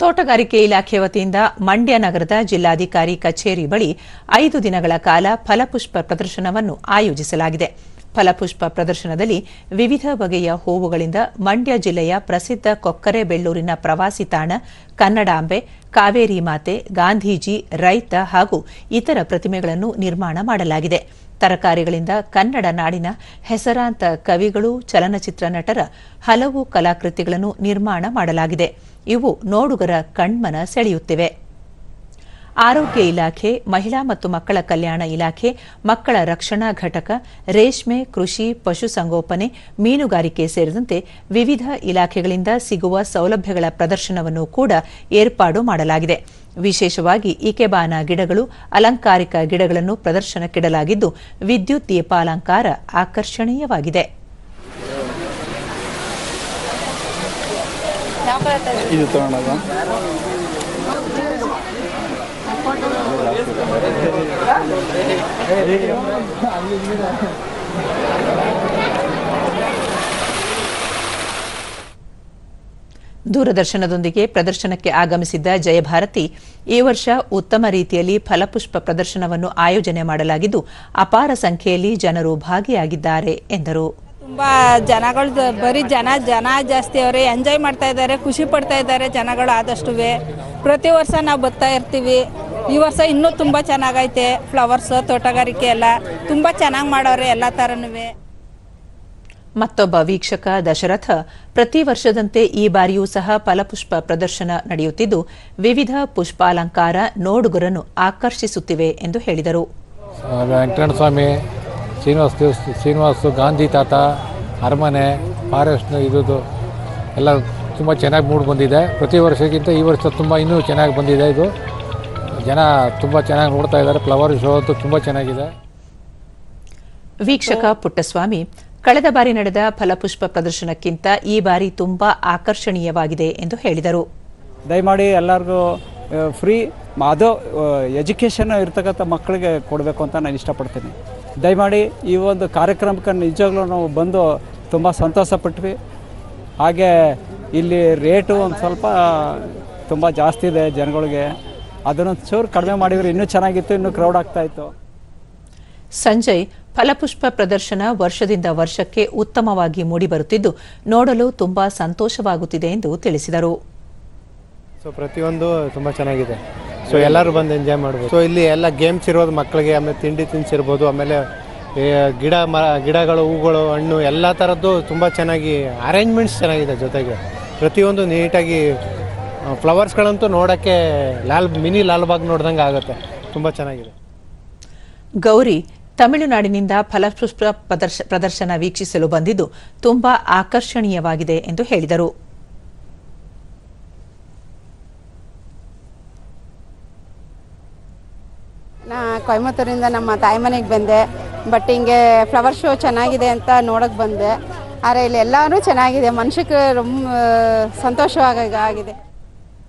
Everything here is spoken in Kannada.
ತೋಟಗಾರಿಕೆ ಇಲಾಖೆ ವತಿಯಿಂದ ಮಂಡ್ಯ ನಗರದ ಜಿಲ್ಲಾಧಿಕಾರಿ ಕಚೇರಿ ಬಳಿ ಐದು ದಿನಗಳ ಕಾಲ ಫಲಪುಷ್ಪ ಪ್ರದರ್ಶನವನ್ನು ಆಯೋಜಿಸಲಾಗಿದೆ. ಫಲಪುಷ್ಪ ಪ್ರದರ್ಶನದಲ್ಲಿ ವಿವಿಧ ಬಗೆಯ ಹೂವುಗಳಿಂದ ಮಂಡ್ಯ ಜಿಲ್ಲೆಯ ಪ್ರಸಿದ್ಧ ಕೊಕ್ಕರೆ ಬೆಳ್ಳೂರಿನ ಪ್ರವಾಸಿ ತಾಣ ಕನ್ನಡಾಂಬೆ ಕಾವೇರಿ ಮಾತೆ, ಗಾಂಧೀಜಿ, ರೈತ ಹಾಗೂ ಇತರ ಪ್ರತಿಮೆಗಳನ್ನು ನಿರ್ಮಾಣ ಮಾಡಲಾಗಿದೆ. ತರಕಾರಿಗಳಿಂದ ಕನ್ನಡ ನಾಡಿನ ಹೆಸರಾಂತ ಕವಿಗಳು, ಚಲನಚಿತ್ರ ನಟರ ಹಲವು ಕಲಾಕೃತಿಗಳನ್ನು ನಿರ್ಮಾಣ ಮಾಡಲಾಗಿದೆ. ಇವು ನೋಡುಗರ ಕಣ್ಮನ ಸೆಳೆಯುತ್ತಿವೆ. ಆರೋಗ್ಯ ಇಲಾಖೆ, ಮಹಿಳಾ ಮತ್ತು ಮಕ್ಕಳ ಕಲ್ಯಾಣ ಇಲಾಖೆ, ಮಕ್ಕಳ ರಕ್ಷಣಾ ಘಟಕ, ರೇಷ್ಮೆ, ಕೃಷಿ ಪಶುಸಂಗೋಪನೆ ಮೀನುಗಾರಿಕೆ ಸೇರಿದಂತೆ ವಿವಿಧ ಇಲಾಖೆಗಳಿಂದ ಸಿಗುವ ಸೌಲಭ್ಯಗಳ ಪ್ರದರ್ಶನವನ್ನು ಕೂಡ ಏರ್ಪಾಡು ಮಾಡಲಾಗಿದೆ. ವಿಶೇಷವಾಗಿ ಇಕೆಬಾನ ಗಿಡಗಳು, ಅಲಂಕಾರಿಕ ಗಿಡಗಳನ್ನು ಪ್ರದರ್ಶನಕ್ಕಿಡಲಾಗಿದ್ದು, ವಿದ್ಯುತ್ ದೀಪಾಲಂಕಾರ ಆಕರ್ಷಣೀಯವಾಗಿದೆ. ದೂರದರ್ಶನದೊಂದಿಗೆ ಪ್ರದರ್ಶನಕ್ಕೆ ಆಗಮಿಸಿದ್ದ ಜಯಭಾರತಿ ಈ ವರ್ಷ ಉತ್ತಮ ರೀತಿಯಲ್ಲಿ ಫಲಪುಷ್ಪ ಪ್ರದರ್ಶನವನ್ನು ಆಯೋಜನೆ ಮಾಡಲಾಗಿದ್ದು, ಅಪಾರ ಸಂಖ್ಯೆಯಲ್ಲಿ ಜನರು ಭಾಗಿಯಾಗಿದ್ದಾರೆ ಎಂದರು. ತುಂಬಾ ಜನಗಳು ಬರೀ ಜನ ಜನ ಜಾಸ್ತಿ ಅವರೇ ಎಂಜಾಯ್ ಮಾಡ್ತಾ ಇದ್ದಾರೆ, ಖುಷಿ ಪಡ್ತಾ ಇದ್ದಾರೆ ಜನಗಳು ಆದಷ್ಟು ಪ್ರತಿ ವರ್ಷ ನಾವು ಬರ್ತಾ ಇರ್ತೀವಿ. ಈ ವರ್ಷ ಇನ್ನೂ ತುಂಬ ಚೆನ್ನಾಗೈತೆ. ಫ್ಲವರ್ಸ್ ತೋಟಗಾರಿಕೆ ಎಲ್ಲ ತುಂಬ ಚೆನ್ನಾಗಿ ಮಾಡೋರೆ ಎಲ್ಲ ಥರನೂ ಮತ್ತೊಬ್ಬ ವೀಕ್ಷಕ ದಶರಥ ಪ್ರತಿ ವರ್ಷದಂತೆ ಈ ಬಾರಿಯೂ ಸಹ ಫಲಪುಷ್ಪ ಪ್ರದರ್ಶನ ನಡೆಯುತ್ತಿದ್ದು ವಿವಿಧ ಪುಷ್ಪಾಲಂಕಾರ ನೋಡುಗರನ್ನು ಆಕರ್ಷಿಸುತ್ತಿವೆ ಎಂದು ಹೇಳಿದರು. ವೆಂಕಟಸ್ವಾಮಿ ಸ್ವಾಮಿ ಶ್ರೀನಿವಾಸ ಶ್ರೀನಿವಾಸ ಗಾಂಧಿ ತಾತ ಅರಮನೆ ಫಾರೆಸ್ಟ್ ಇದು ಎಲ್ಲ ತುಂಬ ಚೆನ್ನಾಗಿ ಮೂಡ್ ಬಂದಿದೆ. ಪ್ರತಿ ವರ್ಷಕ್ಕಿಂತ ಈ ವರ್ಷ ತುಂಬ ಇನ್ನೂ ಚೆನ್ನಾಗಿ ಬಂದಿದೆ ಇದು. ಜನ ತುಂಬ ಚೆನ್ನಾಗಿ ನೋಡ್ತಾ ಇದ್ದಾರೆ. ಫ್ಲವರ್ ಶೋ ಅಂತೂ ತುಂಬ ಚೆನ್ನಾಗಿದೆ. ವೀಕ್ಷಕ ಪುಟ್ಟಸ್ವಾಮಿ ಕಳೆದ ಬಾರಿ ನಡೆದ ಫಲಪುಷ್ಪ ಪ್ರದರ್ಶನಕ್ಕಿಂತ ಈ ಬಾರಿ ತುಂಬಾ ಆಕರ್ಷಣೀಯವಾಗಿದೆ ಎಂದು ಹೇಳಿದರು. ದಯಮಾಡಿ ಎಲ್ಲರಿಗೂ ಫ್ರೀ ಅದು ಎಜುಕೇಷನ್ ಇರ್ತಕ್ಕಂಥ ಮಕ್ಕಳಿಗೆ ಕೊಡಬೇಕು ಅಂತ ನಾನು ಇಷ್ಟಪಡ್ತೀನಿ. ದಯಮಾಡಿ ಈ ಒಂದು ಕಾರ್ಯಕ್ರಮಕ್ಕೆ ನಿಜವಾಗ್ಲೂ ನಾವು ಬಂದು ತುಂಬ ಸಂತೋಷಪಟ್ವಿ ಹಾಗೆ ಇಲ್ಲಿ ರೇಟು ಒಂದು ಸ್ವಲ್ಪ ತುಂಬ ಜಾಸ್ತಿ ಇದೆ ಜನಗಳಿಗೆ. ಅದನ್ನೊಂದು ಚೂರು ಕಡಿಮೆ ಮಾಡಿದರೆ ಇನ್ನೂ ಚೆನ್ನಾಗಿತ್ತು ಇನ್ನೂ ಕ್ರೌಡ್ ಆಗ್ತಾಯಿತ್ತು ಸಂಜಯ್ ಫಲಪುಷ್ಪ ಪ್ರದರ್ಶನ ವರ್ಷದಿಂದ ವರ್ಷಕ್ಕೆ ಉತ್ತಮವಾಗಿ ಮೂಡಿಬರುತ್ತಿದ್ದು ನೋಡಲು ತುಂಬಾ ಸಂತೋಷವಾಗುತ್ತಿದೆ ಎಂದು ತಿಳಿಸಿದರು. ಸೊ ಪ್ರತಿಯೊಂದು ತುಂಬ ಚೆನ್ನಾಗಿದೆ. ಸೊ ಎಲ್ಲರೂ ಬಂದು ಎಂಜಾಯ್ ಮಾಡ್ಬೋದು. ಸೊ ಇಲ್ಲಿ ಎಲ್ಲ ಗೇಮ್ಸ್ ಇರೋದು ಮಕ್ಕಳಿಗೆ ಆಮೇಲೆ ತಿಂಡಿ ತಿನಿಸಿರ್ಬೋದು ಆಮೇಲೆ ಗಿಡ ಮರ ಗಿಡಗಳು ಹೂಗಳು ಹಣ್ಣು ಎಲ್ಲ ಥರದ್ದು ತುಂಬ ಚೆನ್ನಾಗಿ ಅರೇಂಜ್ಮೆಂಟ್ಸ್ ಚೆನ್ನಾಗಿದೆ ಜೊತೆಗೆ. ಪ್ರತಿಯೊಂದು ನೀಟಾಗಿ ಫ್ಲವರ್ಸ್ಗಳಂತೂ ನೋಡೋಕ್ಕೆ ಲಾಲ್ ಮಿನಿ ಲಾಲ್ಬಾಗ್ ನೋಡ್ದಂಗೆ ಆಗುತ್ತೆ. ತುಂಬ ಚೆನ್ನಾಗಿದೆ. ಗೌರಿ ತಮಿಳುನಾಡಿನಿಂದ ಫಲಪುಷ್ಪ ಪ್ರದರ್ಶ- ಪ್ರದರ್ಶನ ವೀಕ್ಷಿಸಲು ಬಂದಿದ್ದು ತುಂಬಾ ಆಕರ್ಷಣೀಯವಾಗಿದೆ ಎಂದು ಹೇಳಿದರು. ನಾ ಕೊಯಮತ್ತೂರಿಂದ ನಮ್ಮ ತಾಯಿ ಮನೆಗೆ ಬಂದೆ ಬಟ್ ಹಿಂಗೆ ಫ್ಲವರ್ ಶೋ ಚೆನ್ನಾಗಿದೆ ಅಂತ ನೋಡೋಕೆ ಬಂದೆ. ಆದರೆ ಇಲ್ಲಿ ಎಲ್ಲರೂ ಚೆನ್ನಾಗಿದೆ ಮನುಷ್ಯಕ್ಕೆ ಸಂತೋಷವಾಗಿ ಆಗಿದೆ.